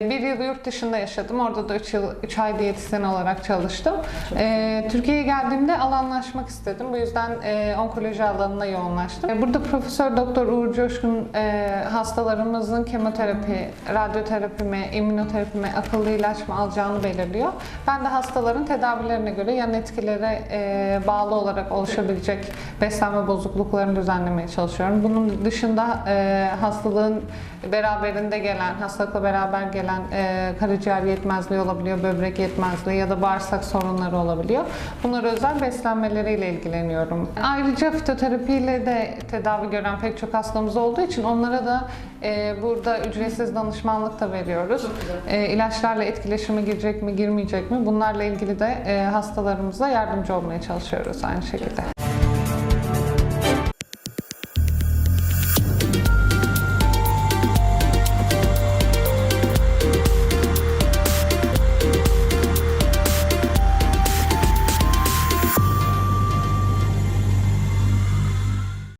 Bir yıl yurt dışında yaşadım. Orada da 3 yıl 3 ay diyetisyen olarak çalıştım. Ee, Türkiye'ye geldiğimde alanlaşmak istedim. Bu yüzden e, onkoloji alanına yoğunlaştım. Ee, Burada Profesör Doktor Uğur Coşkun e, hastalarımızın kemoterapi, radyoterapi mi, immünoterapi mi, akıllı ilaç mı alacağını belirliyor. Ben de hastaların tedavilerine göre yan etkilere e, bağlı olarak oluşabilecek beslenme bozukluklarını düzenlemeye çalışıyorum. Bunun dışında e, hastalığın beraberinde gelen, hastalıkla beraber gelen e, karaciğer yetmezliği olabiliyor, böbrek yetmezliği ya da bağırsak sorunları olabiliyor. Bunlara özel beslenmeleriyle ilgileniyorum. Ayrıca fitoterapiyle de tedavi gören pek çok hastamız olduğu için onlara da e, burada ücretsiz danışmanlık da veriyoruz. E, ilaçlarla etkileşime girecek mi, girmeyecek mi? Bunlarla ilgili de e, hastalarımıza yardımcı olmaya çalışıyoruz aynı şekilde.